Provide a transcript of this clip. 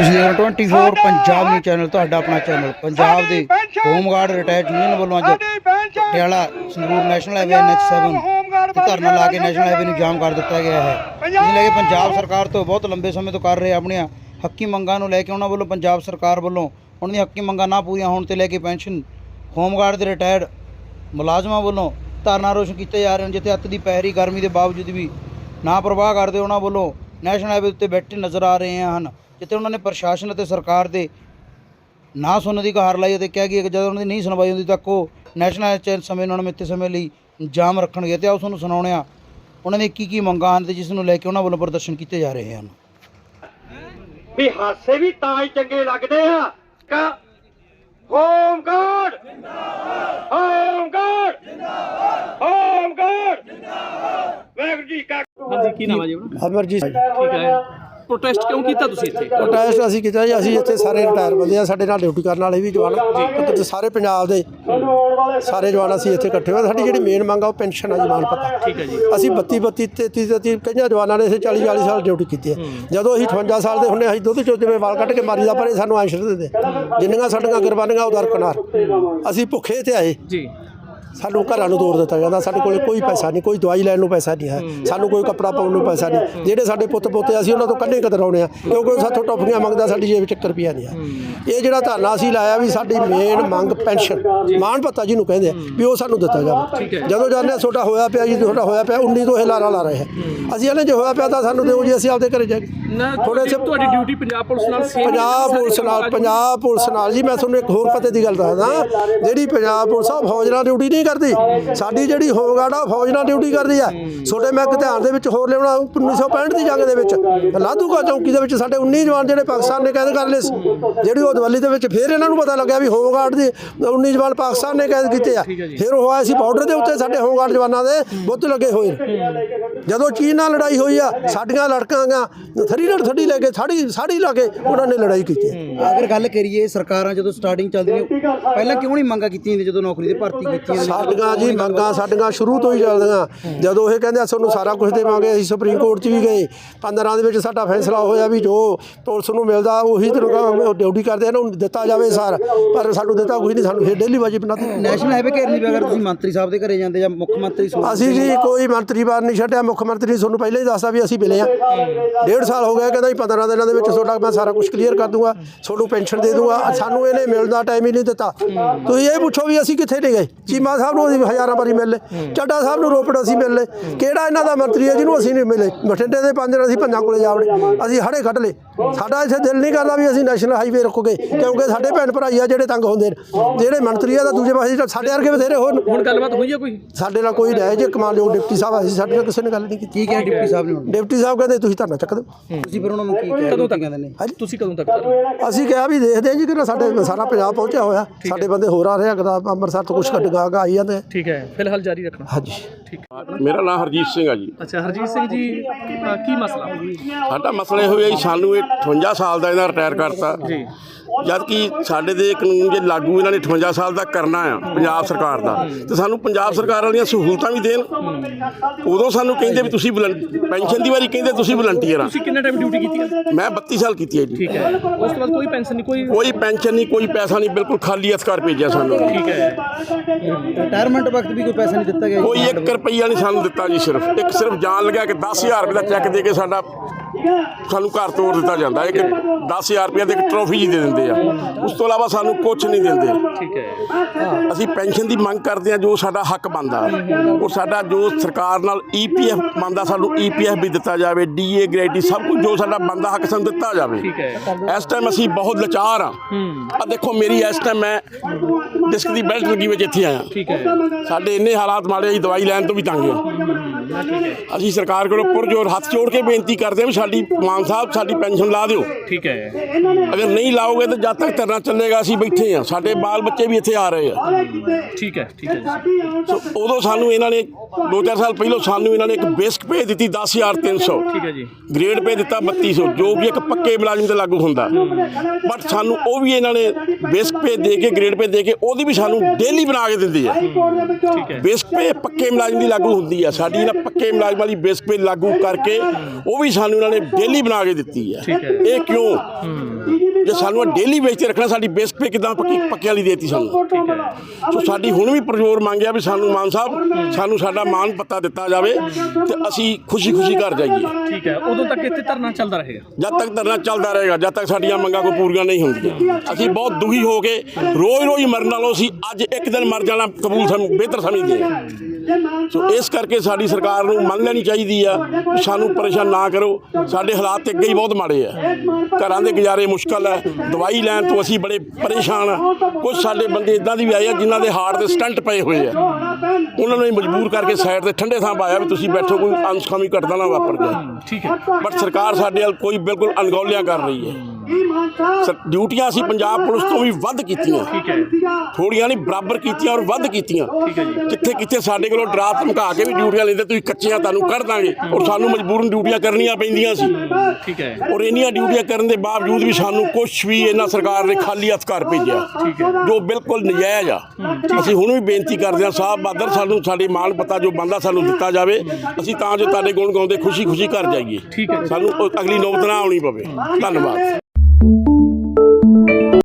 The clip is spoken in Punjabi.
ਤੁਸੀਂ ਦੇਖ ਰਹੇ ਹੋ 24 ਪੰਜਾਬ ਨਿਊਜ਼ ਚੈਨਲ ਤੁਹਾਡਾ ਆਪਣਾ ਚੈਨਲ ਪੰਜਾਬ ਦੇ ਹੋਮਗਾਰਡ ਰਿਟਾਇਰਡ ਯੂਨੀਅਨ ਵੱਲੋਂ ਅੱਜ Patiala Sangrur national highway NH7 ਤੇ ਧਰਨਾ ਲਾ ਕੇ ਨੈਸ਼ਨਲ ਹਾਈਵੇ ਨੂੰ ਜਾਮ ਕਰ ਦਿੱਤਾ ਗਿਆ ਹੈ। ਇਸ ਲੈ ਕੇ ਪੰਜਾਬ ਸਰਕਾਰ ਤੋਂ ਬਹੁਤ ਲੰਬੇ ਸਮੇਂ ਤੋਂ ਕਰ ਰਹੇ ਆਪਣੀਆਂ ਹੱਕੀ ਮੰਗਾਂ ਨੂੰ ਲੈ ਕੇ ਉਹਨਾਂ ਵੱਲੋਂ ਪੰਜਾਬ ਸਰਕਾਰ ਵੱਲੋਂ ਉਹਨਾਂ ਦੀਆਂ ਹੱਕੀ ਮੰਗਾਂ ਨਾ ਪੂਰੀਆਂ ਹੋਣ ਤੇ ਲੈ ਕੇ ਪੈਨਸ਼ਨ ਹੋਮਗਾਰਡ ਦੇ ਰਿਟਾਇਰਡ ਮੁਲਾਜ਼ਮਾਂ ਵੱਲੋਂ ਧਰਨਾ ਰੋਸ਼ਨ ਕੀਤੇ ਜਾ ਰਹੇ ਹਨ ਜਿੱਥੇ ਅੱਤ ਦੀ ਪਹਿਰੀ ਗਰਮੀ ਦੇ ਬਾਵਜੂਦ ਵੀ ਨਾ ਪ੍ਰਵਾਹ ਕਰਦੇ ਉਹਨਾਂ ਵੱਲੋਂ ਨੈਸ਼ਨਲ ਹਾਈਵੇ ਉੱਤੇ ਬੈਠੇ ਨਜ਼ਰ ਆ ਰਹੇ ਹਨ। ਜਿੱਥੇ ਉਹਨਾਂ ਨੇ ਪ੍ਰਸ਼ਾਸਨ ਅਤੇ ਸਰਕਾਰ ਦੇ ਨਾ ਸੁਣਨ ਦੀ ਗੁਹਾਰ ਲਾਈ ਅਤੇ ਕਿਹਾ ਕਿ ਜਦੋਂ ਉਹਨਾਂ ਦੀ ਨਹੀਂ ਸੁਣਵਾਈ ਹੁੰਦੀ ਤਾਂ ਉਹ ਨੈਸ਼ਨਲ ਚੈਨ ਸਮੇਂ ਉਹਨਾਂ ਨੂੰ ਮਿੱਥੇ ਸਮੇਂ ਲਈ ਜਾਮ ਰੱਖਣਗੇ ਤੇ ਆਓ ਤੁਹਾਨੂੰ ਸੁਣਾਉਂਦੇ ਹਾਂ ਉਹਨਾਂ ਦੇ ਕੀ ਕੀ ਮੰਗਾਂ ਹਨ ਤੇ ਜਿਸ ਨੂੰ ਲੈ ਕੇ ਉਹਨਾਂ ਵੱਲੋਂ ਪ੍ਰਦਰਸ਼ਨ ਕੀਤੇ ਜਾ ਰਹੇ ਹਨ। ਵੀ ਹਾਸੇ ਵੀ ਤਾਂ ਹੀ ਚੰਗੇ ਲੱਗਦੇ ਆ। ਕਾ ਹੋਮ ਗਾਰਡ ਜਿੰਦਾਬਾਦ ਹੋਮ ਗਾਰਡ ਜਿੰਦਾਬਾਦ ਹੋਮ ਗਾਰਡ ਜਿੰਦਾਬਾਦ ਵੈਗੁਰੂ ਜੀ ਕਾ ਹਾਂਜੀ ਕੀ ਨਾਮ ਹੈ ਜੀ ਆਪਣਾ? ਅਮਰਜੀਤ ਠੀਕ ਹੈ ਪ੍ਰੋਟੈਸਟ ਕਿਉਂ ਕੀਤਾ ਤੁਸੀਂ ਇੱਥੇ? ਪ੍ਰੋਟੈਸਟ ਅਸੀਂ ਕੀਤਾ ਜੀ ਅਸੀਂ ਇੱਥੇ ਸਾਰੇ ਰਿਟਾਇਰ ਬੰਦੇ ਆ ਸਾਡੇ ਨਾਲ ਡਿਊਟੀ ਕਰਨ ਵਾਲੇ ਵੀ ਜਵਾਨ ਜੀ। ਤੇ ਸਾਰੇ ਪੰਜਾਬ ਦੇ ਸਾਰੇ ਜਵਾਨ ਅਸੀਂ ਇੱਥੇ ਇਕੱਠੇ ਹੋਏ ਸਾਡੀ ਜਿਹੜੀ ਮੇਨ ਮੰਗ ਆ ਉਹ ਪੈਨਸ਼ਨ ਆ ਜਵਾਨ ਪਤਾ। ਠੀਕ ਹੈ ਜੀ। ਅਸੀਂ 32 32 33 33 ਕਈਆਂ ਜਵਾਨਾਂ ਨੇ ਇੱਥੇ 40 40 ਸਾਲ ਡਿਊਟੀ ਕੀਤੀ ਹੈ। ਜਦੋਂ ਅਸੀਂ 58 ਸਾਲ ਦੇ ਹੁੰਨੇ ਅਸੀਂ ਦੁੱਧ ਚੋਂ ਜਿਵੇਂ ਵਾਲ ਕੱਢ ਕੇ ਮਾਰੀ ਦਾ ਪਰ ਇਹ ਸਾਨੂੰ ਐਂਸ਼ਰ ਦਿੰਦੇ। ਜਿੰਨੀਆਂ ਸਾਡੀਆਂ ਕੁਰਬਾਨੀਆਂ ਉਹ ਦਰਕਨਾਰ ਅਸੀਂ ਭੁੱਖੇ ਤੇ ਆਏ। ਜੀ। ਸਾਨੂੰ ਘਰਾਂ ਨੂੰ ਤੋੜ ਦਿੱਤਾ ਜਾਂਦਾ ਸਾਡੇ ਕੋਲੇ ਕੋਈ ਪੈਸਾ ਨਹੀਂ ਕੋਈ ਦਵਾਈ ਲੈਣ ਨੂੰ ਪੈਸਾ ਨਹੀਂ ਹੈ ਸਾਨੂੰ ਕੋਈ ਕੱਪੜਾ ਪਾਉਣ ਨੂੰ ਪੈਸਾ ਨਹੀਂ। ਜਿਹੜੇ ਸਾਡੇ ਪੁੱਤ ਪੋਤੇ ਅਸੀਂ ਉਹਨਾਂ ਤੋਂ ਕੰਨੇ ਕਤਰਾਉਣੇ ਆ ਕਿਉਂਕਿ ਉਹ ਸਾਥੋਂ ਟੌਫੀਆਂ ਮੰਗਦਾ ਸਾਡੀ ਜੇਬ ਵਿੱਚ 1 ਰੁਪਿਆ ਨਹੀਂ ਹੈ। ਇਹ ਜਿਹੜਾ ਧਰਨਾ ਅਸੀਂ ਲਾਇਆ ਵੀ ਸਾਡੀ ਮੇਨ ਮੰਗ ਪੈਨਸ਼ਨ ਮਾਨ ਭੱਤਾ ਜੀ ਨੂੰ ਕਹਿੰਦੇ ਆ ਵੀ ਉਹ ਸਾਨੂੰ ਦਿੱਤਾ ਜਾਵੇ। ਜਦੋਂ ਜਾਂਦੇ ਆ ਤੁਹਾਡਾ ਹੋਇਆ ਪਿਆ ਜੀ ਤੁਹਾਡਾ ਹੋਇਆ ਪਿਆ 19 ਤੋਂ ਇਹ ਲਾਰਾ ਲਾ ਰਹੇ ਹੈ। ਅਸੀਂ ਇਹਨੇ ਜੇ ਹੋਇਆ ਪਿਆ ਤਾਂ ਸਾਨੂੰ ਦਿਓ ਜੀ ਅਸੀਂ ਆਪਦੇ ਘਰੇ ਜਾ ਕੇ ਨਾ ਥੋੜੇ ਤੁਹਾਡੀ ਜਿਹੇ ਤੁਹਾਡੀ ਡਿਊਟੀ ਪੰਜਾਬ ਪੁਲਿਸ ਨਾਲ ਸੇਮ ਪੰਜਾਬ ਪੁਲਿਸ ਨਾਲ ਪੰਜਾਬ ਪੁਲਿਸ ਨਾਲ। ਜੀ ਮੈਂ ਤੁਹਾਨੂੰ ਇੱਕ ਹੋਰ ਪਤੇ ਦੀ ਗੱਲ ਦੱਸਦਾ। ਜਿਹੜੀ ਪੰਜਾਬ ਪੁਲਿਸ ਆ ਫੌਜ ਨਾਲ ਡਿਊਟੀ ਨਹੀਂ ਕਰਦੀ। ਸਾਡੀ ਜਿਹੜੀ ਹੋਮਗਾਰਡ ਆ ਫੌਜ ਨਾਲ ਡਿਊਟੀ ਕਰਦੀ ਆ। ਛੋਟੇ ਮੈਂ ਧਿਆਨ ਦੇ ਵਿੱਚ ਹੋਰ ਲਿਆਉਣਾ 1965 ਦੀ ਜੰਗ ਦੇ ਵਿੱਚ। ਲਾਧੂਗਾ ਚੌਂਕੀ ਦੇ ਵਿੱਚ ਸਾਡੇ 19 ਜਵਾਨ ਜਿਹੜੇ ਪਾਕਿਸਤਾਨ ਨੇ ਕੈਦ ਕਰ ਲਏ ਸੀ। ਜਿਹੜੀ ਉਹ ਦਵਾਲੀ ਦੇ ਵਿੱਚ ਫਿਰ ਇਹਨਾਂ ਨੂੰ ਪਤਾ ਲੱਗਿਆ ਵੀ ਹੋਮਗਾਰਡ ਦੇ 19 ਜਵਾਨ ਪਾਕਿਸਤਾਨ ਨੇ ਕੈਦ ਕੀਤੇ ਆ। ਫਿਰ ਉਹ ਆਇਆ ਸੀ ਬਾਰਡਰ ਦੇ ਉੱਤੇ ਸਾਡੇ ਹੋਮਗਾਰਡ ਜਵਾਨਾਂ ਦੇ ਬੁੱਤ ਲੱਗੇ ਹੋਏ ਨੇ। ਜਦੋਂ ਚੀਨ ਨਾਲ ਲੜਾਈ ਹੋਈ ਆ ਸਾਡੀਆਂ ਲੜਕਾਂਗਾ ਥਰੀ ਰੜ ਥੜੀ ਲੈ ਕੇ ਸਾੜੀ ਸਾੜੀ ਲਾ ਕੇ ਉਹਨਾਂ ਨੇ ਲੜਾਈ ਕੀਤੀ। ਅਗਰ ਗੱਲ ਕਰੀਏ ਸਰਕਾਰਾਂ ਜਦੋਂ ਸਟਾਰਟਿੰਗ ਚੱਲਦੀ ਨੇ ਪਹਿਲਾਂ ਕਿਉਂ ਨਹੀਂ ਮੰਗਾਂ ਕੀਤੀਆਂ ਜਦੋਂ ਨੌਕਰੀ ਦੀ ਭਰਤੀ ਕੀਤੀਆਂ? ਸਾਡੀਆਂ ਜੀ ਮੰਗਾਂ ਸਾਡੀਆਂ ਸ਼ੁਰੂ ਤੋਂ ਹੀ ਚੱਲਦੀਆਂ। ਜਦੋਂ ਇਹ ਕਹਿੰਦੇ ਸਾਨੂੰ ਸਾਰਾ ਕੁਝ ਦੇਵਾਂਗੇ ਅਸੀਂ ਸੁਪਰੀਮ ਕੋਰਟ 'ਚ ਵੀ ਗਏ। 15 ਦੇ ਵਿੱਚ ਸਾਡਾ ਫੈਸਲਾ ਹੋਇਆ ਵੀ ਜੋ ਪੁਲਿਸ ਨੂੰ ਮਿਲਦਾ ਉਹੀ ਤੈਨੂੰ ਕਹਾਂਗੇ ਉਹ ਡਿਊਟੀ ਕਰਦੇ ਇਹਨਾਂ ਨੂੰ ਦਿੱਤਾ ਜਾਵੇ ਸਾਰ। ਪਰ ਸਾਨੂੰ ਦਿੱਤਾ ਕੋਈ ਨਹੀਂ ਸਾਨੂੰ ਫਿਰ ਡੇਲੀ ਵਾਜੀ ਬਣਾ ਦਿੱਤੀ। ਨੈਸ਼ਨਲ ਹਾਈਵੇ ਘੇਰਨੀ ਵੀ ਅਗਰ ਤੁਸੀਂ ਮੰਤਰੀ ਸਾਹਿਬ ਦੇ ਘਰੇ ਜਾਂਦੇ ਜਾਂ ਮੁੱਖ ਮੰਤਰੀ ਅਸੀਂ ਜੀ ਕੋਈ ਮੰਤਰੀ ਬਾਰ ਨਹੀਂ ਛੱਡਿਆ ਮੁੱਖ ਮੰਤਰੀ ਤੁਹਾਨੂੰ ਪਹਿਲਾਂ ਹੀ ਦੱਸਦਾ ਵੀ ਅਸੀਂ ਮਿਲੇ ਆ ਡੇਢ ਸਾਲ ਹੋ ਗਿਆ ਕਹਿੰਦਾ ਜੀ 15 ਦਿਨਾਂ ਦੇ ਵਿੱਚ ਤੁਹਾਡਾ ਮੈਂ ਸਾਰਾ ਕੁਝ ਕਲੀਅਰ ਕਰ ਦੂੰਗਾ ਤੁਹਾਨੂੰ ਪੈਨਸ਼ਨ ਦੇ ਦੂੰਗਾ ਸਾਨੂੰ ਇਹਨੇ ਮਿਲਦਾ ਟਾਈਮ ਹੀ ਨਹੀਂ ਦਿੱਤਾ। ਤੁਸੀਂ ਇਹ ਪੁੱਛੋ ਵੀ ਅਸੀਂ ਕਿੱਥੇ ਨਹੀਂ ਗਏ। ਚੀਮਾ ਸਾਹਿਬ ਨੂੰ ਅਸੀਂ ਹਜ਼ਾਰਾਂ ਵਾਰੀ ਮਿਲ ਲਏ ਚੱਡਾ ਸਾਹਿਬ ਨੂੰ ਰੋਪੜ ਅਸੀਂ ਮਿਲ ਲਏ। ਕਿਹੜਾ ਇਹਨਾਂ ਦਾ ਮੰਤਰੀ ਹੈ ਜਿਹਨੂੰ ਅਸੀਂ ਨਹੀਂ ਮਿਲੇ? ਬਠਿੰਡੇ ਦੇ ਪੰਜ ਦਿਨ ਅਸੀਂ ਪੰਜਾਂ ਕੋਲੇ ਜਾਵੜੇ ਅਸੀਂ ਹੜੇ ਕੱਢ ਲਏ। ਸਾਡਾ ਇੱਥੇ ਦਿਲ ਨਹੀਂ ਕਰਦਾ ਵੀ ਅਸੀਂ ਨੈਸ਼ਨਲ ਹਾਈਵੇ ਰੁਕੋਗੇ ਕਿਉਂਕਿ ਸਾਡੇ ਭੈਣ ਭਰਾਈ ਆ ਜਿਹੜੇ ਤੰਗ ਹੁੰਦੇ ਨੇ। ਜਿਹੜੇ ਮੰਤਰੀ ਆ ਤਾਂ ਦੂਜੇ ਪਾਸੇ ਸਾਡੇ ਵਰਗੇ ਬਥੇਰੇ ਹੋਣ ਹੁਣ ਗੱਲਬਾਤ ਹੋਈ ਹੈ ਕੋਈ? ਸਾਡੇ ਨਾਲ ਕੋਈ ਨਹੀਂ ਜੇ ਕਮਾਂਡੋ ਡਿਪਟੀ ਸਾਹਿਬ ਅਸੀਂ ਸਾਡੇ ਨਾਲ ਕਿਸੇ ਨੇ ਗੱਲ ਨਹੀਂ ਕੀਤੀ। ਕੀ ਕਿਹਾ ਡਿਪਟੀ ਸਾਹਿਬ ਨੇ ਹੁਣ? ਡਿਪਟੀ ਸਾਹਿਬ ਕਹਿੰਦੇ ਤੁਸੀਂ ਧਰਨਾ ਚੱਕ ਦਿਓ। ਤੁਸੀਂ ਫਿਰ ਉਹਨਾਂ ਨੂੰ ਕੀ ਕਿਹਾ ਕਦੋਂ ਤੱਕ ਕਹਿੰਦੇ ਨੇ? ਹਾਂਜੀ। ਤੁਸੀਂ ਕਦੋਂ ਤੱਕ ਕਰੋਗੇ? ਅਸੀਂ ਕਿਹਾ ਵੀ ਦੇਖਦੇ ਹਾਂ ਜੀ ਕਿ ਸਾਡੇ ਸਾਰਾ ਪੰਜਾਬ ਪਹੁੰਚਿਆ ਹੋਇਆ। ਸਾਡੇ ਬੰਦੇ ਹੋਰ ਆ ਰਹੇ ਅਗਦਾ ਅੰਮ੍ਰਿਤਸਰ ਤੋਂ ਕੁਝ ਗੱਡੀਆਂ ਆ ਆਈ ਜਾਂਦੇ। ਆ। ਠੀਕ ਹੈ ਫਿਲਹਾਲ ਜਾਰੀ ਰੱਖਣਾ। ਹਾਂਜੀ। ਠੀਕ ਮੇਰਾ ਨਾਮ ਹਰਜੀਤ ਸਿੰਘ ਆ ਜੀ। ਅੱਛਾ ਹਰਜੀਤ ਸਿੰਘ ਜੀ ਅ, ਕੀ ਮਸਲਾ? ਸਾਡਾ ਮਸਲਾ ਇਹ ਹੋਇਆ ਜੀ ਸਾਨੂੰ ਇਹ 58 ਸਾਲ ਦਾ ਇਹਨਾਂ ਰਿਟਾਇਰ ਕਰਤਾ। ਜੀ। ਜਦ ਕਿ ਸਾਡੇ ਦੇ ਕਾਨੂੰਨ ਜੇ ਲਾਗੂ ਇਹਨਾਂ ਨੇ 58 ਸਾਲ ਦਾ ਕਰਨਾ ਆ ਪੰਜਾਬ ਸਰਕਾਰ ਦਾ ਤੇ ਸਾਨੂੰ ਪੰਜਾਬ ਸਰਕਾਰ ਵਾਲੀਆਂ ਸਹੂਲਤਾਂ ਵੀ ਦੇਣ। ਉਦੋਂ ਸਾਨੂੰ ਕਹਿੰਦੇ ਵੀ ਤੁਸੀਂ ਪੈਨਸ਼ਨ ਦੀ ਵਾਰੀ ਕਹਿੰਦੇ ਤੁਸੀਂ ਵਲੰਟੀਅਰ ਆ। ਤੁਸੀਂ ਕਿੰਨਾ ਟਾਈਮ ਡਿਊਟੀ ਕੀਤੀ ਹੈ ਮੈਂ 32 ਸਾਲ ਕੀਤੀ ਹੈ ਜੀ। ਠੀਕ ਹੈ। ਉਸ ਤੋਂ ਬਾਅਦ ਕੋਈ ਪੈਨਸ਼ਨ ਨਹੀਂ ਕੋਈ ਕੋਈ ਪੈਨਸ਼ਨ ਨਹੀਂ ਕੋਈ ਪੈਸਾ ਨਹੀਂ ਬਿਲਕੁਲ ਖਾਲੀ ਹੱਥ ਘਰ ਭੇਜਿਆ ਸਾਨੂੰ। ਠੀਕ ਹੈ। ਰਿਟਾਇਰਮੈਂਟ ਵਕਤ ਵੀ ਕੋਈ ਪੈਸਾ ਨਹੀਂ ਦਿੱਤਾ ਗਿਆ ਜੀ? ਕੋਈ 1 ਰੁਪਈਆ ਨਹੀਂ ਸਾਨੂੰ ਦਿੱਤਾ ਜੀ ਸਿਰਫ। ਇੱਕ ਸਿਰਫ ਜਾਣ ਲੱਗਿਆ ਕਿ 10000 ਰੁਪਏ ਦਾ ਚੈੱਕ ਦੇ ਕੇ ਸਾਡਾ ਸਾਨੂੰ ਘਰ ਤੋਰ ਦਿੱਤਾ ਜਾਂਦਾ। ਇੱਕ 10000 ਰੁਪਏ ਦੀ ਇੱਕ ਟਰੋਫੀ ਜੀ ਦੇ ਦਿੰਦੇ ਆ। ਉਸ ਤੋਂ ਇਲਾਵਾ ਸਾਨੂੰ ਕੁਝ ਨਹੀਂ ਦਿੰਦੇ। ਠੀਕ ਹੈ। ਅਸੀਂ ਪੈਨਸ਼ਨ ਦੀ ਮੰਗ ਕਰਦੇ ਆ ਜੋ ਸਾਡਾ ਹੱਕ ਬਣਦਾ। ਉਹ ਸਾਡਾ ਜੋ ਸਰਕਾਰ ਨਾਲ ਈਪੀਐਫ ਬਣਦਾ ਸਾਨੂੰ ਈਪੀਐਫ ਵੀ ਦਿੱਤਾ ਜਾਵੇ ਡੀਏ ਗ੍ਰੈਡੀ ਸਭ ਕੁਝ ਜੋ ਸਾਡਾ ਬਣਦਾ ਹੱਕ ਸਾਨੂੰ ਦਿੱਤਾ ਜਾਵੇ। ਠੀਕ ਹੈ। ਇਸ ਟਾਈਮ ਅਸੀਂ ਬਹੁਤ ਲਾਚਾਰ ਆ। ਆ ਦੇਖੋ ਮੇਰੀ ਇਸ ਟਾਈਮ ਮੈਂ ਡਿਸਕ ਦੀ ਬੈਲਟ ਲੱਗੀ ਵਿੱਚ ਇੱਥੇ ਆਇਆ। ਸਾਡੇ ਇੰਨੇ ਹਾਲਾਤ ਮਾੜੇ ਜੀ ਦਵਾਈ ਲੈਣ ਤੋਂ ਵੀ ਤੰਗ ਆ। ਅਸੀਂ ਸਰਕਾਰ ਕੋਲੋਂ ਪੁਰਜੋਰ ਹੱਥ ਜੋੜ ਕੇ ਬੇਨਤੀ ਕਰਦੇ ਹਾਂ ਸਾਡੀ ਮਾਨ ਸਾਹਿਬ ਸਾਡੀ ਪੈਨਸ਼ਨ ਲਾ ਦਿਓ। ਠੀਕ ਹੈ। ਅਗਰ ਨਹੀਂ ਲਾਓਗੇ ਤਾਂ ਜਦ ਤੱਕ ਧਰਨਾ ਚੱਲੇਗਾ ਅਸੀਂ ਬੈਠੇ ਆ ਸਾਡੇ ਬਾਲ ਬੱਚੇ ਵੀ ਇੱਥੇ ਆ ਰਹੇ ਆ। ਠੀਕ ਹੈ ਠੀਕ ਹੈ। ਸੋ ਉਦੋਂ ਸਾਨੂੰ ਇਹਨਾਂ ਨੇ 2-4 ਸਾਲ ਪਹਿਲਾਂ ਸਾਨੂੰ ਇਹਨਾਂ ਨੇ ਇੱਕ ਬੇਸਿਕ ਪੇ ਦਿੱਤੀ 10300 ਠੀਕ ਹੈ ਜੀ। ਗ੍ਰੇਡ ਪੇ ਦਿੱਤਾ 3200 ਜੋ ਕਿ ਇੱਕ ਪੱਕੇ ਮੁਲਾਜ਼ਮ ਤੇ ਲਾਗੂ ਹੁੰਦਾ। ਬਟ ਸਾਨੂੰ ਉਹ ਵੀ ਇਹਨਾਂ ਨੇ ਬੇਸਿਕ ਪੇ ਦੇ ਕੇ ਗ੍ਰੇਡ ਪੇ ਦੇ ਕੇ ਉਹਦੀ ਵੀ ਸਾਨੂੰ ਡੇਲੀ ਬਣਾ ਕੇ ਦਿੰਦੀ ਆ ਠੀਕ ਹੈ। ਬੇਸਿਕ ਪੇ ਪੱਕੇ ਮੁਲਾਜ਼ਮ ਦੀ ਲਾਗੂ ਹੁੰਦੀ ਆ ਸਾਡੀ ਇਹਨਾਂ ਪੱਕੇ ਮੁਲਾਜ਼ਮਾਂ ਦੀ ਬੇਸਿਕ ਪੇ ਲਾਗੂ ਕਰਕੇ ਉਹ ਵੀ ਸਾਨੂੰ ਇਹਨਾਂ ਇਹਨਾਂ ਨੇ ਡੇਲੀ ਬਣਾ ਕੇ ਦਿੱਤੀ ਹੈ। ਇਹ ਕਿਉਂ? ਜੇ ਸਾਨੂੰ ਡੇਲੀ ਵੇਚ ਕੇ ਰੱਖਣਾ ਸਾਡੀ ਬੇਸ ਪੇ ਕਿਦਾਂ ਪੱਕੀ ਪੱਕਿਆਂ ਵਾਲੀ ਦੇਤੀ ਸਾਨੂੰ? ਸੋ ਸਾਡੀ ਹੁਣ ਵੀ ਪ੍ਰਜੋਰ ਮੰਗਿਆ ਵੀ ਸਾਨੂੰ ਮਾਨ ਸਾਹਿਬ ਸਾਨੂੰ ਸਾਡਾ ਮਾਨ ਪੱਤਾ ਦਿੱਤਾ ਜਾਵੇ ਤੇ ਅਸੀਂ ਖੁਸ਼ੀ-ਖੁਸ਼ੀ ਘਰ ਜਾਈਏ। ਠੀਕ ਹੈ। ਉਦੋਂ ਤੱਕ ਇੱਥੇ ਧਰਨਾ ਚੱਲਦਾ ਰਹੇਗਾ? ਜਦ ਤੱਕ ਧਰਨਾ ਚੱਲਦਾ ਰਹੇਗਾ ਜਦ ਤੱਕ ਸਾਡੀਆਂ ਮੰਗਾਂ ਕੋਈ ਪੂਰੀਆਂ ਨਹੀਂ ਹੁੰਦੀਆਂ। ਅਸੀਂ ਬਹੁਤ ਦੁਖੀ ਹੋ ਕੇ ਰੋਜ਼-ਰੋਜ਼ ਮਰਨ ਨਾਲੋਂ ਅਸੀਂ ਅੱਜ ਇੱਕ ਦਿਨ ਮਰ ਜਾਣਾ ਕਬੂਲ ਸਾਨੂੰ ਬਿਹਤਰ ਸਮਝਦੇ ਹਾਂ ਸੋ ਇਸ ਕਰਕੇ ਸਾਡੀ ਸਰਕਾਰ ਨੂੰ ਮੰਨ ਲੈਣੀ ਚਾਹੀਦੀ ਆ ਸਾਨੂੰ ਪਰੇਸ਼ਾਨ ਨਾ ਕਰੋ। ਸਾਡੇ ਹਾਲਾਤ ਤੇ ਅੱਗੇ ਹੀ ਬਹੁਤ ਮਾੜੇ ਆ। ਘਰਾਂ ਦੇ ਗੁਜ਼ਾਰੇ ਮੁਸ਼ਕਲ ਹੈ ਦਵਾਈ ਲੈਣ ਤੋਂ ਅਸੀਂ ਬੜੇ ਪਰੇਸ਼ਾਨ ਆ। ਕੁਝ ਸਾਡੇ ਬੰਦੇ ਇਦਾਂ ਦੀ ਵੀ ਆਏ ਆ ਜਿਨ੍ਹਾਂ ਦੇ ਹਾਰਟ ਦੇ ਸਟੰਟ ਪਏ ਹੋਏ ਆ। ਉਹਨਾਂ ਨੂੰ ਹੀ ਮਜਬੂਰ ਕਰਕੇ ਸਾਈਡ ਤੇ ਠੰਡੇ ਥਾਂ ਪਾਇਆ ਵੀ ਤੁਸੀਂ ਬੈਠੋ ਕੋਈ ਅਨਸਖਾਮੀ ਘਟਨਾ ਨਾ ਵਾਪਰ ਜਾਏ। ਠੀਕ ਹੈ। ਬਟ ਸਰਕਾਰ ਸਾਡੇ ਵੱਲ ਕੋਈ ਬਿਲਕੁਲ ਅਣਗੌਲਿਆਂ ਕਰ ਰਹੀ ਹੈ। ਸਰ ਡਿਊਟੀਆਂ ਅਸੀਂ ਪੰਜਾਬ ਪੁਲਿਸ ਤੋਂ ਵੀ ਵੱਧ ਕੀਤੀਆਂ। ਠੀਕ ਹੈ ਥੋੜੀਆਂ ਨਹੀਂ ਬਰਾਬਰ ਕੀਤੀਆਂ ਔਰ ਵੱਧ ਕੀਤੀਆਂ। ਕਿੱਥੇ ਕਿੱਥੇ ਸਾਡੇ ਕੋਲੋਂ ਡਰਾ ਧਮਕਾ ਕੇ ਵੀ ਡਿਊਟੀਆਂ ਲੈਂਦੇ ਤੁਸੀਂ ਕੱਚੇ ਆ ਤੁਹਾਨੂੰ ਕੱਢ ਦਾਂਗੇ। ਔਰ ਸਾਨੂੰ ਮਜਬੂਰਨ ਡਿਊਟੀਆਂ ਕਰਨੀਆਂ ਪੈਂਦੀਆਂ ਸੀ। ਠੀਕ ਹੈ। ਔਰ ਇੰਨੀਆਂ ਡਿਊਟੀਆਂ ਕਰਨ ਦੇ ਬਾਵਜੂਦ ਵੀ ਸਾਨੂੰ ਕੁਝ ਵੀ ਇਹਨਾਂ ਸਰਕਾਰ ਨੇ ਖਾਲੀ ਹੱਥ ਕਰ ਭੇਜਿਆ। ਜੋ ਬਿਲਕੁਲ ਨਜਾਇਜ਼ ਆ। ਅਸੀਂ ਹੁਣ ਵੀ ਬੇਨਤੀ ਕਰਦੇ ਹਾਂ ਸਾਹਿਬ ਬਾਦਰ ਸਾਨੂੰ ਸਾਡੇ ਮਾਣ ਪਤਾ ਜੋ ਬੰਦਾ ਸਾਨੂੰ ਦਿੱਤਾ ਜਾਵੇ। ਅਸੀਂ ਤਾਂ ਜੋ ਤੁਹਾਡੇ ਗੁਣ ਗਾਉਂਦੇ ਖੁਸ਼ੀ ਖੁਸ਼ੀ ਘਰ ਜਾਈਏ। ਸਾਨੂੰ ਅਗਲੀ ਨੌਬਤ ਨਾ ਆਉਣੀ ਪਵੇ। ਧੰਨਵਾਦ। Thank you.